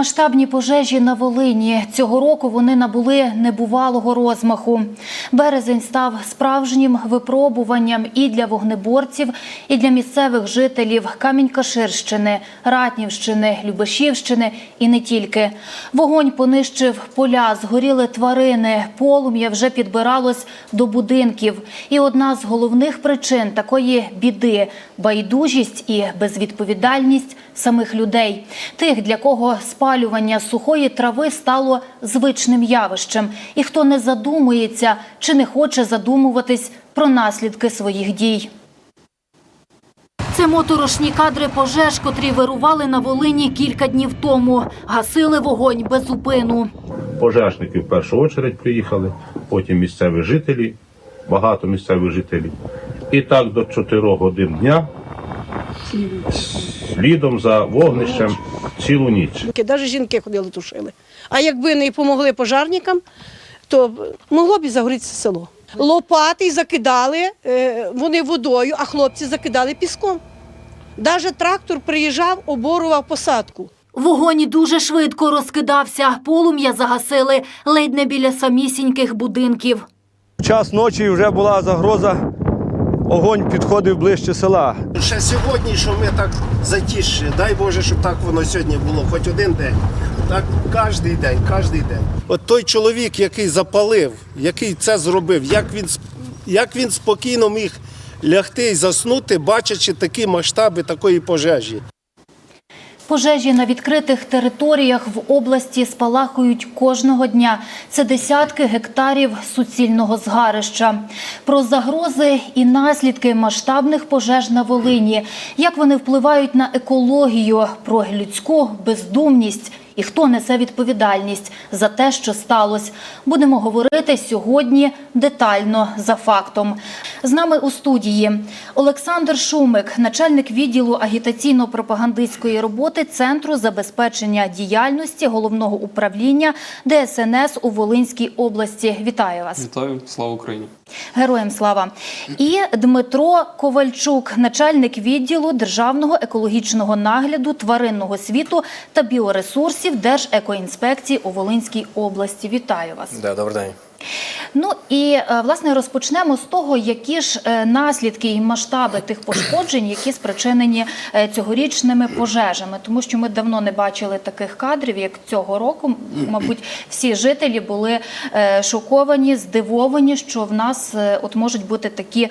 Масштабні пожежі на Волині цього року вони набули небувалого розмаху. Березень став справжнім випробуванням і для вогнеборців, і для місцевих жителів Камінь-Каширщини, Ратнівщини, Любешівщини і не тільки. Вогонь понищив поля, згоріли тварини, полум'я вже підбиралось до будинків. І одна з головних причин такої біди байдужість і безвідповідальність самих людей, тих, для кого спалювання сухої трави стало звичним явищем, і хто не задумується чи не хоче задумуватись про наслідки своїх дій. Це моторошні кадри пожеж, котрі вирували на Волині кілька днів тому. Гасили вогонь без зупину. Пожежники в першу чергу приїхали, потім місцеві жителі, багато місцевих жителів. І так до 4 годин дня слідом за вогнищем цілу ніч. Навіть жінки ходили тушили. А якби не допомогли пожарникам, то могло б і загорітися село. Лопати закидали е, вони водою, а хлопці закидали піском. Навіть трактор приїжджав, оборував посадку. Вогонь дуже швидко розкидався. Полум'я загасили ледь не біля самісіньких будинків. В час ночі вже була загроза, огонь підходив ближче села. Ще сьогодні, що ми так затіші, дай Боже, щоб так воно сьогодні було, хоч один день. Так кожен день, кожен день. От той чоловік, який запалив, який це зробив, як він, як він спокійно міг лягти і заснути, бачачи такі масштаби такої пожежі. Пожежі на відкритих територіях в області спалахують кожного дня. Це десятки гектарів суцільного згарища. Про загрози і наслідки масштабних пожеж на Волині, як вони впливають на екологію, про людську бездумність і хто несе відповідальність за те, що сталося. Будемо говорити сьогодні детально за фактом. З нами у студії Олександр Шумик, начальник відділу агітаційно-пропагандистської роботи Центру забезпечення діяльності головного управління ДСНС у Волинській області. Вітаю вас. Вітаю, слава Україні. Героям слава. І Дмитро Ковальчук, начальник відділу Державного екологічного нагляду тваринного світу та біоресурсів Держекоінспекції у Волинській області. Вітаю вас. Да, добрий день. Ну і е, власне розпочнемо з того, які ж е, наслідки і масштаби тих пошкоджень, які спричинені е, цьогорічними пожежами, тому що ми давно не бачили таких кадрів, як цього року. Мабуть, всі жителі були шоковані, здивовані, що в нас от можуть бути такі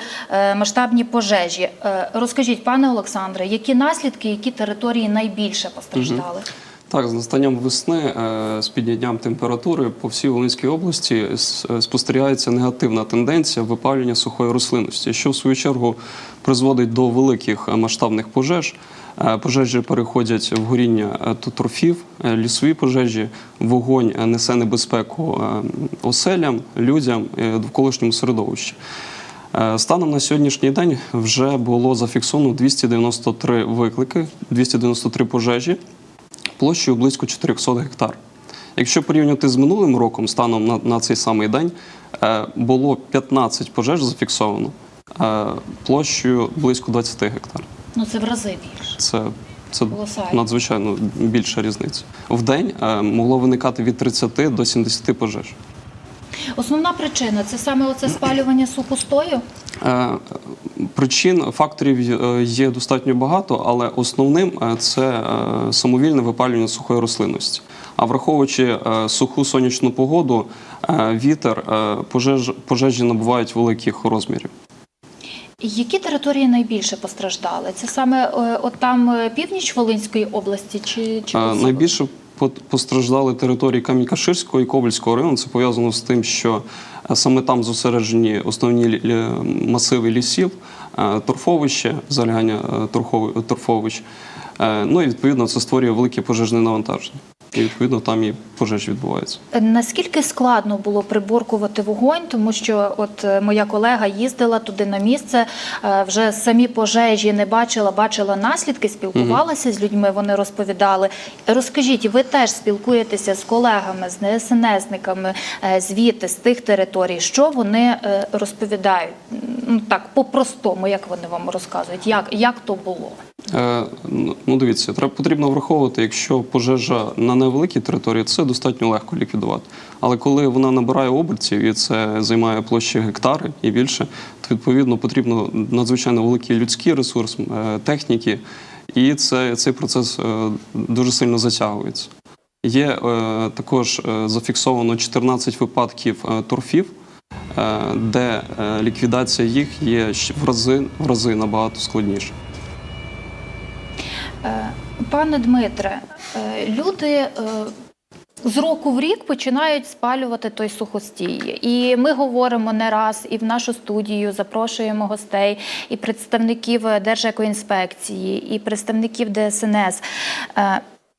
масштабні пожежі. Розкажіть, пане Олександре, які наслідки, які території найбільше постраждали? Так, з настанням весни, е, з піднянням температури по всій Волинській області е, спостерігається негативна тенденція випалювання сухої рослинності, що в свою чергу призводить до великих е, масштабних пожеж. Пожежі переходять в горіння торфів, лісові пожежі, вогонь несе небезпеку оселям, людям, довколишньому середовищі. Станом на сьогоднішній день вже було зафіксовано 293 виклики, 293 пожежі площею близько 400 гектар. Якщо порівняти з минулим роком, станом на, на цей самий день, е, було 15 пожеж зафіксовано е, площею близько 20 гектар. Ну це в рази більше. Це, це надзвичайно більша різниця. В день е, могло виникати від 30 до 70 пожеж. Основна причина це саме оце спалювання сухостою. Е, Причин факторів е, є достатньо багато, але основним е, це самовільне випалювання сухої рослинності. А враховуючи суху сонячну погоду, вітер, пожеж, пожежі набувають великих розмірів. Які території найбільше постраждали? Це саме от там північ Волинської області чи, чи. Найбільше постраждали території Кам'якаширського і Кобельського району. Це пов'язано з тим, що е, саме там зосереджені основні масиви лісів, е, торфовище, залягання е, торфовищ. Ну і відповідно це створює велике пожежне навантаження. І відповідно там і пожежі відбуваються. Е, Наскільки складно було приборкувати вогонь, тому що от е, моя колега їздила туди на місце, е, вже самі пожежі не бачила, бачила наслідки, спілкувалася з людьми, вони розповідали. Розкажіть, ви теж спілкуєтеся з колегами, з ДСНСниками е, звідти, з тих територій, що вони розповідають? Ну так, по-простому, як вони вам розказують, як, як то було? Е, Ну, дивіться, треба потрібно враховувати, якщо пожежа на невеликій території, це достатньо легко ліквідувати. Але коли вона набирає обертів і це займає площі гектари і більше, то відповідно потрібно надзвичайно великий людський ресурс, е, техніки, і це, цей процес е, дуже сильно затягується. Є також зафіксовано 14 випадків торфів, де ліквідація їх є в рази, в рази набагато складніше. Е, Пане Дмитре, е, люди е, з року в рік починають спалювати той сухостій. І ми говоримо не раз і в нашу студію запрошуємо гостей, і представників Держекоінспекції, і представників ДСНС.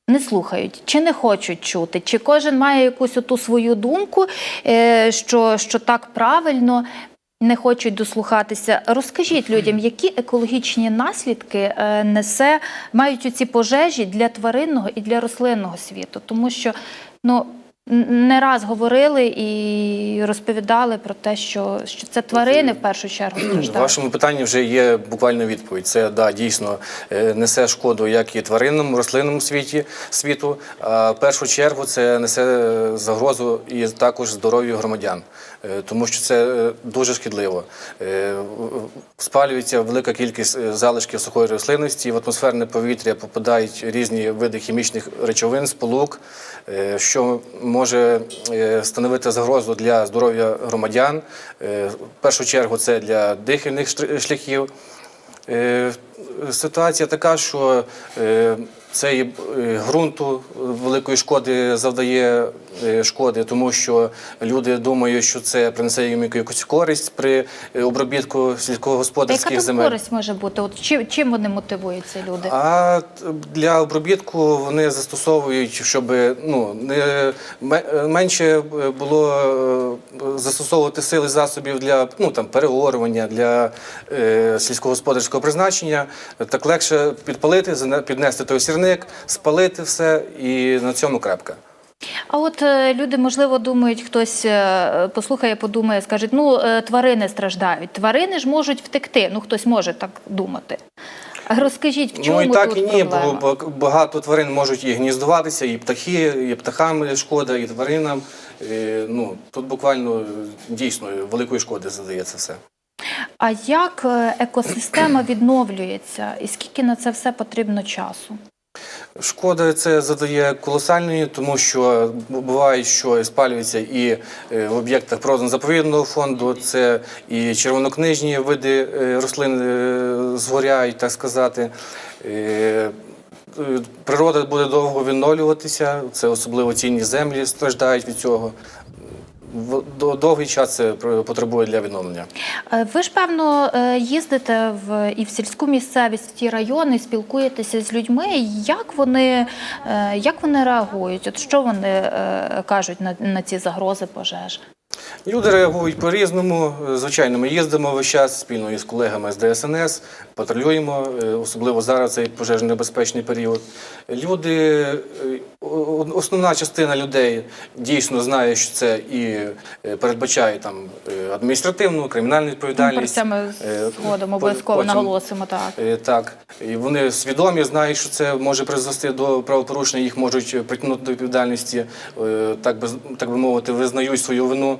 Не слухають чи не хочуть чути, чи кожен має якусь оту свою думку, що, що так правильно не хочуть дослухатися. Розкажіть людям, які екологічні наслідки е, несе мають оці пожежі для тваринного і для рослинного світу, тому що ну. Не раз говорили і розповідали про те, що, що це тварини в першу чергу В вашому питанні вже є буквально відповідь. Це да, дійсно е, несе шкоду як і тваринному, рослинному світі світу. А в першу чергу це несе е, загрозу і також здоров'ю громадян, Е, тому що це е, дуже шкідливо. Е, Спалюється велика кількість е, залишків сухої рослинності, в атмосферне повітря попадають різні види хімічних речовин, сполук, е, що може е, становити загрозу для здоров'я громадян. Е, В першу чергу це для дихальних шляхів. Е, Ситуація така, що е, цей е, ґрунту великої шкоди завдає е, шкоди, тому що люди думають, що це принесе їм якусь користь при е, обробітку яка сільськогосподарських земель. користь може бути? От чим, чим вони мотивуються, люди? А для обробітку вони застосовують, щоб ну не менше е, було е, застосовувати сили засобів для ну там переорування для е, сільськогосподарського призначення. Так легше підпалити, піднести той сірник, спалити все і на цьому крепка. А от е, люди, можливо, думають, хтось е, послухає, подумає, скаже, ну е, тварини страждають. Тварини ж можуть втекти. Ну хтось може так думати. Розкажіть, в чому ну і так тут і ні, проблема? бо багато тварин можуть і гніздуватися, і птахи, і птахам шкода, і тваринам. Е, Ну тут буквально дійсно великої шкоди задається все. А як екосистема відновлюється, і скільки на це все потрібно часу? Шкода це задає колосальної, тому що буває, що спалюється і е, в об'єктах природно-заповідного фонду, це і червонокнижні види е, рослин е, згоряють, так сказати. Природа буде довго відновлюватися, це особливо цінні землі страждають від цього. Довгий час це потребує для відновлення. Е, Ви ж певно е, їздите в і в сільську місцевість, в ті райони, спілкуєтеся з людьми. Як вони, е, як вони реагують? От що вони кажуть на, на ці загрози пожеж? Люди реагують по-різному. Звичайно, ми їздимо весь час спільно із колегами з ДСНС, патрулюємо, е, особливо зараз цей пожежно-небезпечний період. Люди, е, основна частина людей дійсно знає, що це і е, передбачає там адміністративну, кримінальну Про відповідальність. це ми згодом обов'язково наголосимо. Так. Так, і вони свідомі, знають, що це може призвести до правопорушення, їх можуть притягнути до відповідальності, так би так би мовити, визнають свою вину.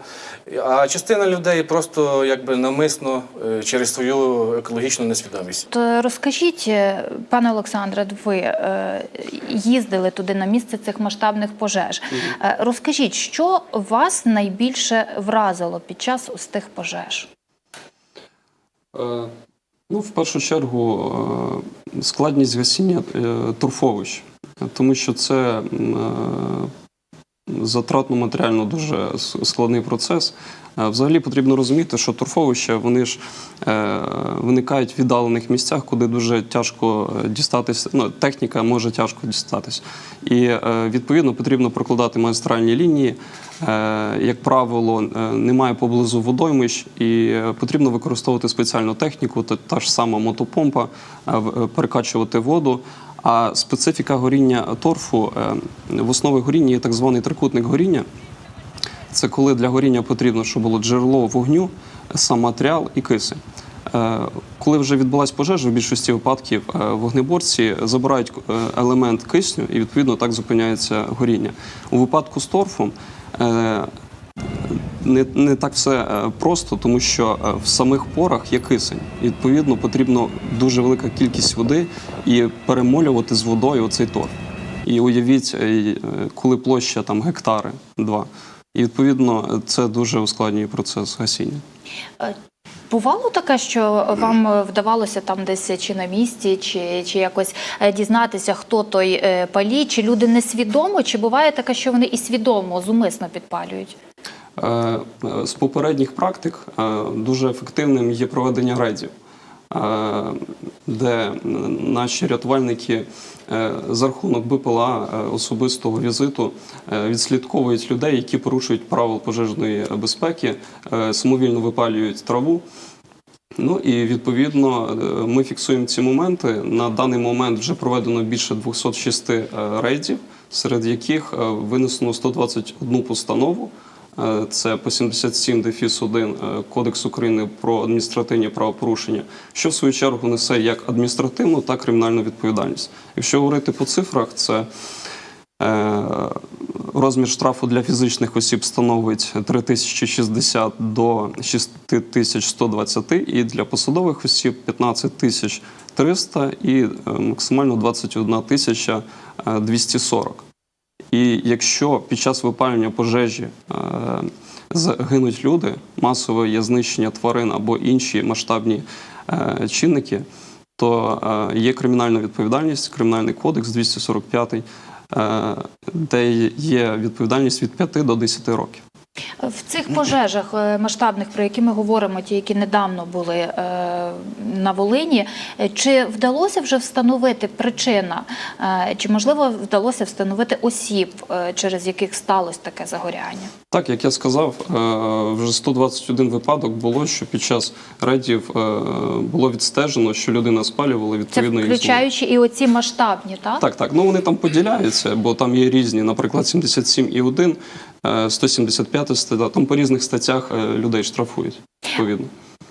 А частина людей просто якби навмисно е, через свою екологічну несвідомість. Е, розкажіть, е, пане Олександре, ви е, їздили туди на місце цих масштабних пожеж. Е, Розкажіть, що вас найбільше вразило під час ось тих пожеж? Е, Ну, в першу чергу, складність гасіння е, торфовищ, тому що це затратно матеріально дуже складний процес. Е, Взагалі потрібно розуміти, що торфовища вони ж е, виникають в віддалених місцях, куди дуже тяжко е, дістатися. Ну, техніка може тяжко дістатись. І е, відповідно потрібно прокладати магістральні лінії. Е, Як правило, е, немає поблизу водоймищ, і потрібно використовувати спеціальну техніку, та, та ж сама мотопомпа, е, перекачувати воду. А специфіка горіння торфу е, в основі горіння є так званий трикутник горіння. Це коли для горіння потрібно, щоб було джерело вогню, сам матеріал і кисень. Е, Коли вже відбулась пожежа, в більшості випадків е, вогнеборці забирають е, елемент кисню і відповідно так зупиняється горіння. У випадку з торфом не, не так все просто, тому що в самих порах є кисень. І, відповідно, потрібно дуже велика кількість води і перемолювати з водою оцей торф. І уявіть, коли площа там гектари два. І відповідно це дуже ускладнює процес гасіння. Бувало таке, що вам е, вдавалося там десь чи на місці, чи, чи якось е, дізнатися, хто той е, палій, чи люди несвідомо, чи буває таке, що вони і свідомо, зумисно підпалюють? Е, е, З попередніх практик е, дуже ефективним є проведення рейдів, е, де наші рятувальники е, за рахунок БПЛА е, особистого візиту е, відслідковують людей, які порушують правил пожежної безпеки, е, самовільно випалюють траву. Ну і відповідно е, ми фіксуємо ці моменти. На даний момент вже проведено більше 206 е, рейдів, серед яких е, винесено 121 постанову. Е, Це по 77 дефіс 1 е, Кодексу України про адміністративні правопорушення, що в свою чергу несе як адміністративну, так і кримінальну відповідальність. Якщо говорити по цифрах, це Е, Розмір штрафу для фізичних осіб становить 3060 до 6120 і для посадових осіб 15300 і максимально 21 тисяча е, 240. І якщо під час випалення пожежі е, загинуть люди, масове є знищення тварин або інші масштабні е, чинники, то е, є кримінальна відповідальність, кримінальний кодекс 245, е, де є відповідальність від 5 до 10 років. В цих пожежах е, масштабних, про які ми говоримо, ті, які недавно були е, на Волині, е, чи вдалося вже встановити причина, чи можливо вдалося встановити осіб, через яких сталося таке загоряння? Так, як я сказав, вже 121 випадок було, що під час рейдів було відстежено, що людина спалювала відповідно зло. включаючи і оці масштабні, так? Так, так. Ну вони там поділяються, бо там є різні, наприклад, 77,1, е, 175 стаття. Там по різних статтях е, людей штрафують. Відповідно.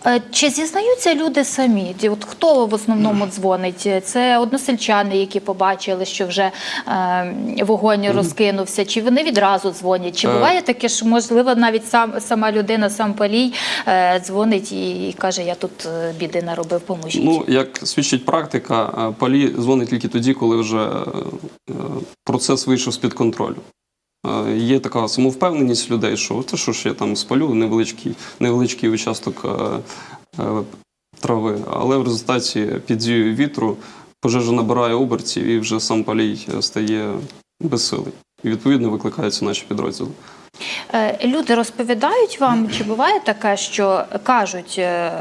Е, Чи зізнаються люди самі? От хто в основному дзвонить? Це односельчани, які побачили, що вже е, вогонь розкинувся, чи вони відразу дзвонять? Чи Е. буває таке, що можливо навіть сам сама людина, сам палій е, дзвонить і, і каже: Я тут е, біди наробив, поможіть. Ну, як свідчить практика, е, палі дзвонить тільки тоді, коли вже е, е, процес вийшов з-під контролю. Е, Є така самовпевненість людей, що те, що ж я там спалю невеличкий, невеличкий участок е, е, трави, але в результаті під дією вітру пожежа набирає обертів і вже сам палій стає безсилий. І відповідно викликаються наші підрозділи. Е, Люди розповідають вам, чи буває таке, що кажуть, е,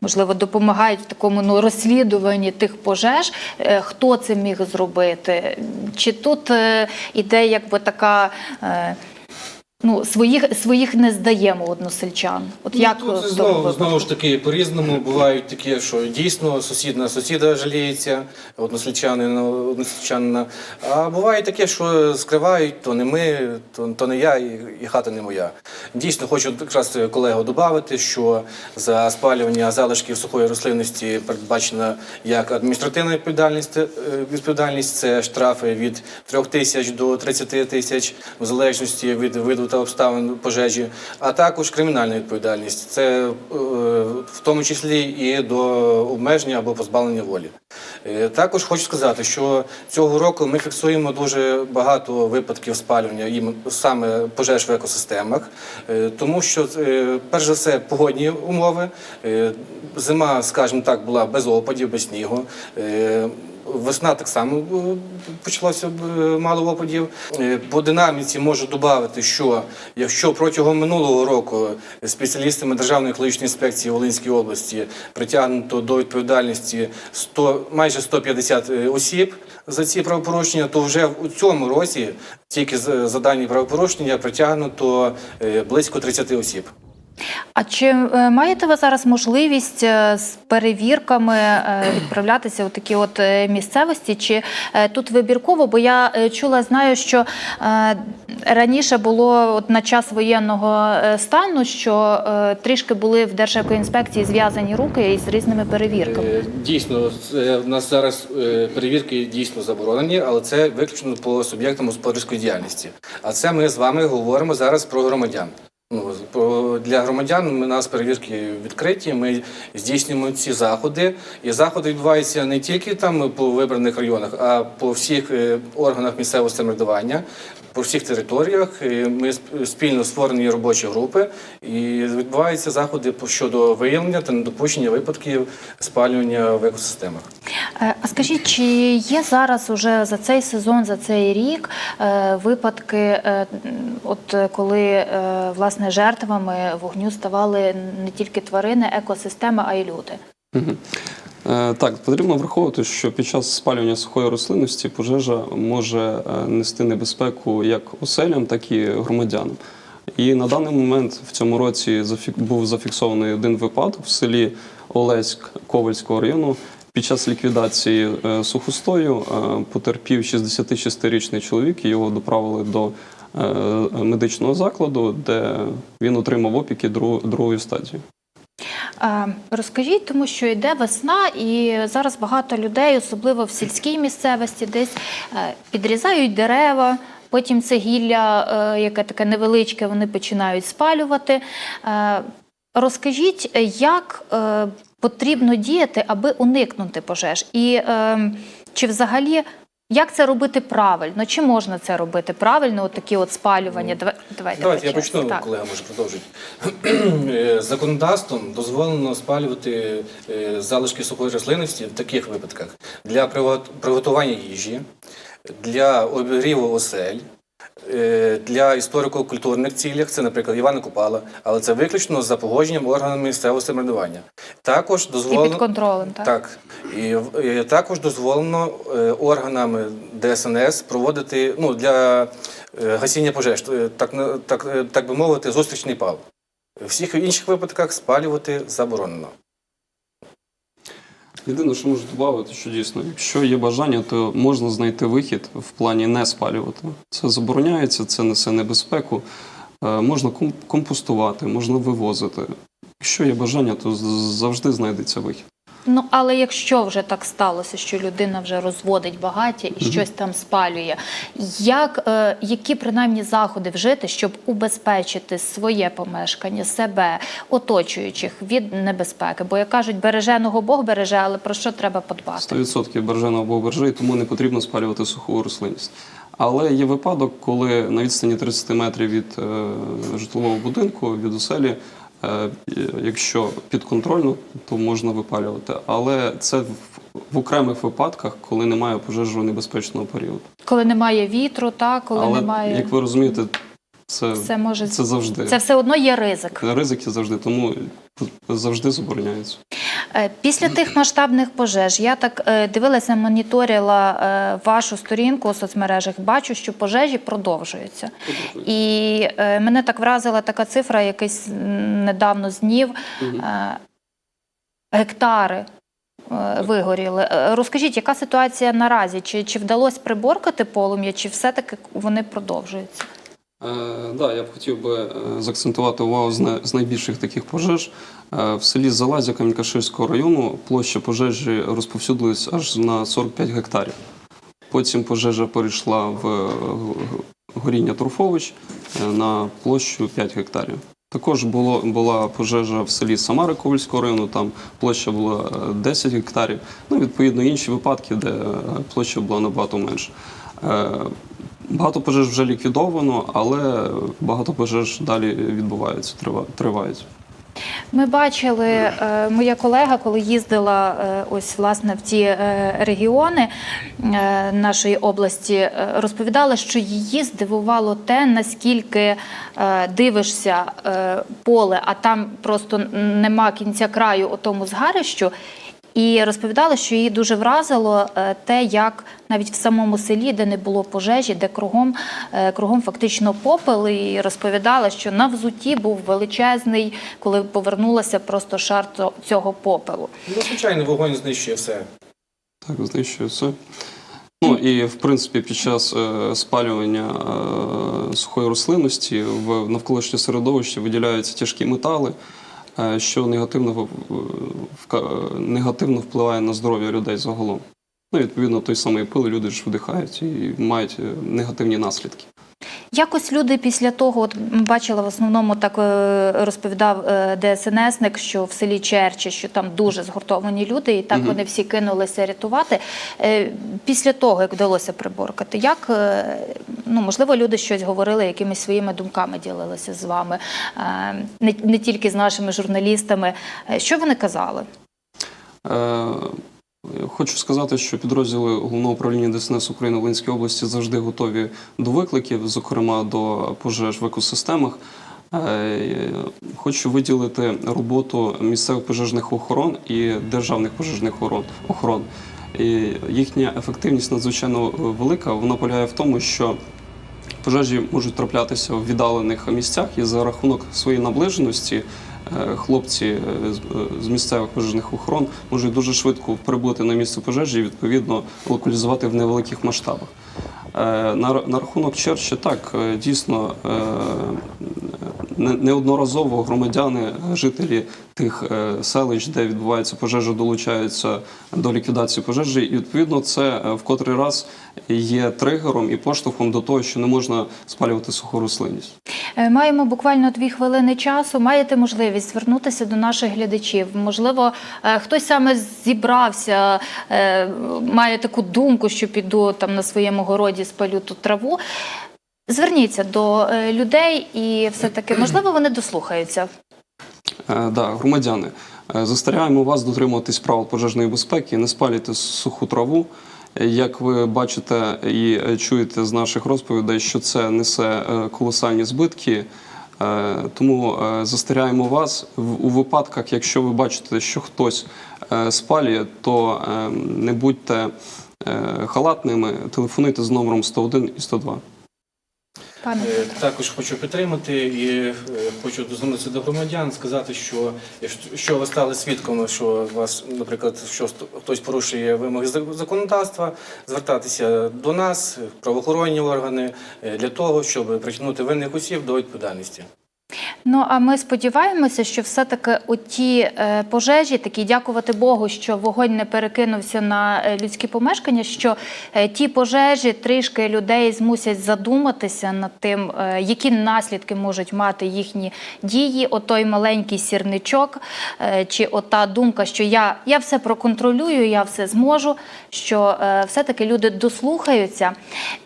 можливо, допомагають в такому ну, розслідуванні тих пожеж, е, хто це міг зробити? Чи тут іде якби така. Ну, своїх, своїх не здаємо односельчан. От як Ну, тут знову, знову ж таки по-різному бувають такі, що дійсно сусід на сусіда жаліється, односельчанин на односельчанина. А буває таке, що скривають, то не ми, то, то не я, і, і хата не моя. Дійсно, хочу якраз колегу додати, що за спалювання залишків сухої рослинності передбачена як адміністративна відповідальність, е, відповідальність це штрафи від 3 тисяч до 30 тисяч, в залежності від виду та обставин пожежі, а також кримінальна відповідальність. Це е, в тому числі і до обмеження або позбавлення волі. Е, Також хочу сказати, що цього року ми фіксуємо дуже багато випадків спалювання ім- саме пожеж в екосистемах, е, тому що перш за все погодні умови. Зима, скажімо так, була без опадів, без снігу. Весна так само е, почалося е, мало опадів. Е, По динаміці можу додати, що якщо протягом минулого року спеціалістами Державної екологічної інспекції Волинської області притягнуто до відповідальності 100, майже 150 осіб за ці правопорушення, то вже у цьому році тільки за дані правопорушення притягнуто близько 30 осіб. А чи е, маєте ви зараз можливість е, з перевірками е, відправлятися у такі от місцевості? Чи тут вибірково? Бо я чула, знаю, що раніше було от на час воєнного стану, що трішки були в Держекоінспекції зв'язані руки із різними перевірками. Дійсно, в нас зараз перевірки дійсно заборонені, але це виключно по суб'єктам господарської діяльності. А це ми з вами говоримо зараз про громадян. Для громадян у нас перевірки відкриті. Ми здійснюємо ці заходи. І заходи відбуваються не тільки там по вибраних районах, а по всіх е, органах місцевого самоврядування, по всіх територіях. Ми сп- спільно створені робочі групи, і відбуваються заходи щодо виявлення та недопущення випадків спалювання в екосистемах. Е, А скажіть, чи є зараз уже за цей сезон, за цей рік е, випадки, е, от коли власне жертвами вогню ставали не тільки тварини, екосистема, а й люди? Е, Так, потрібно враховувати, що під час спалювання сухої рослинності пожежа може е, нести небезпеку як оселям, так і громадянам. І на даний момент в цьому році був зафіксований один випадок в селі Олеськ Ковальського району. Під час ліквідації е, сухостою потерпів 66-річний чоловік, його доправили до медичного закладу, де він отримав опіки другої стадії. Розкажіть, тому що йде весна, і зараз багато людей, особливо в сільській місцевості, десь е, підрізають дерева. Потім це гілля, е, яке таке невеличке, вони починають спалювати. Е, Розкажіть, як потрібно діяти, аби уникнути пожеж? І е, чи взагалі як це робити правильно? Чи можна це робити правильно? От такі от спалювання? Давай- Давайте, Давайте я почну, Так. колега може продовжити. Е, Законодавством дозволено спалювати е, залишки сухої рослинності в таких випадках для пригот- приготування їжі, для обігріву осель. Е, Для історико-культурних цілях, це, наприклад, Івана Купала, але це виключно за погодженням органами місцевого самоврядування. Також І дозволено під контролем, так? так. І, і також дозволено е, органами ДСНС проводити ну, для е, гасіння пожеж, так, так, так би мовити, зустрічний пал. В всіх інших випадках спалювати заборонено. Єдине, що можу додати, що дійсно, якщо є бажання, то можна знайти вихід в плані не спалювати. Це забороняється, це несе небезпеку. Е, Можна ком- компостувати, можна вивозити. Якщо є бажання, то завжди знайдеться вихід. Ну, але якщо вже так сталося, що людина вже розводить багаття і щось там спалює, як, е, які принаймні заходи вжити, щоб убезпечити своє помешкання, себе, оточуючих від небезпеки? Бо як кажуть, береженого Бог береже, але про що треба подбати? 100% береженого або бережи, і тому не потрібно спалювати суху рослинність. Але є випадок, коли на відстані 30 метрів від е, житлового будинку, від оселі, якщо підконтрольно, то можна випалювати. Але це в, окремих випадках, коли немає пожежного небезпечного періоду. Коли немає вітру, та коли Але немає. як ви розумієте, це, Це може це завжди Це все одно є ризик. ризики завжди, тому завжди забороняється. Е, Після тих масштабних пожеж я так е, дивилася, моніторила е, вашу сторінку у соцмережах. Бачу, що пожежі продовжуються. І мене так вразила така цифра, якийсь недавно з днів. Е, Гектари вигоріли. Розкажіть, яка ситуація наразі? Чи, чи вдалося приборкати полум'я, чи все-таки вони продовжуються? Е, да, я б хотів би е, заакцентувати увагу з, найбільших таких пожеж. Е, в селі Залазя Кам'янкаширського району площа пожежі розповсюдилась аж на 45 гектарів. Потім пожежа перейшла в горіння Турфович е, на площу 5 гектарів. Також було, була пожежа в селі Самари Ковальського району, там площа була е, 10 гектарів. Ну, відповідно, інші випадки, де площа була набагато менша. Багато пожеж вже ліквідовано, але багато пожеж далі відбуваються, тривають. Ми бачили, е, моя колега, коли їздила е, ось власне в ті е, регіони нашої області, розповідала, що її здивувало те, наскільки дивишся поле, а там просто нема кінця краю у тому згарищу. І розповідала, що її дуже вразило е, те, як навіть в самому селі, де не було пожежі, де кругом, е, кругом фактично попел, і розповідала, що на взуті був величезний, коли повернулася просто шар цього попелу. Ну, звичайно, вогонь знищує все. Так, знищує все. Ну і в принципі під час е, спалювання е, сухої рослинності в навколишнє середовище виділяються тяжкі метали, що негативно, негативно впливає на здоров'я людей загалом. Ну, відповідно, той самий пил люди ж вдихають і мають е, негативні наслідки. Якось люди після того, от бачила в основному так е, розповідав е, ДСНСник, що в селі Черчі, що там дуже згуртовані люди, і так вони всі кинулися рятувати. Е, Після того, як вдалося приборкати, як ну можливо люди щось говорили, якимись своїми думками ділилися з вами, не, не тільки з нашими журналістами. Що вони казали? Е, Хочу сказати, що підрозділи головного управління ДСНС України в Волинській області завжди готові до викликів, зокрема до пожеж в екосистемах. Е, Хочу виділити роботу місцевих пожежних охорон і державних пожежних охорон. їхня ефективність надзвичайно велика. Вона полягає в тому, що пожежі можуть траплятися в віддалених місцях, і за рахунок своєї наближеності е, хлопці е, з- е, місцевих пожежних охорон можуть дуже швидко прибути на місце пожежі і відповідно локалізувати в невеликих масштабах. На, рахунок Черчі, так дійсно неодноразово громадяни, жителі тих е, селищ, де відбувається пожежа, долучаються до ліквідації пожежі. І відповідно це е, в котрий раз є тригером і поштовхом до того, що не можна спалювати суху рослинність. Е, Маємо буквально дві хвилини часу. Маєте можливість звернутися до наших глядачів. Можливо, хтось саме зібрався, має таку думку, що піду там на своєму городі спалю ту траву. Зверніться до людей і все-таки, можливо, вони дослухаються. Е, Да, громадяни, е, застерігаємо вас дотримуватись правил пожежної безпеки, не спалюйте суху траву. Як ви бачите і чуєте з наших розповідей, що це несе е, колосальні збитки. Тому застерігаємо вас у випадках, якщо ви бачите, що хтось спалює, то е, не будьте халатними, телефонуйте з номером 101 і 102. Е. Також хочу підтримати і е, хочу дозвонитися до громадян, сказати, що якщо ви стали свідками, що вас, наприклад, що хтось порушує вимоги законодавства, звертатися до нас, правоохоронні органи, е, для того, щоб притягнути винних осіб до відповідальності. Ну а ми сподіваємося, що все-таки оті е, пожежі, такі дякувати Богу, що вогонь не перекинувся на е, людські помешкання. Що е, ті пожежі трішки людей змусять задуматися над тим, які наслідки можуть мати їхні дії. Отой маленький сірничок, чи ота думка, що я, я все проконтролюю, я все зможу. Що все-таки люди дослухаються.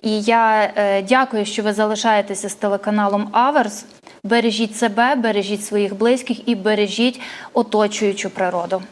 І я дякую, що ви залишаєтеся з телеканалом Аверс. Бережіть себе, бережіть своїх близьких і бережіть оточуючу природу.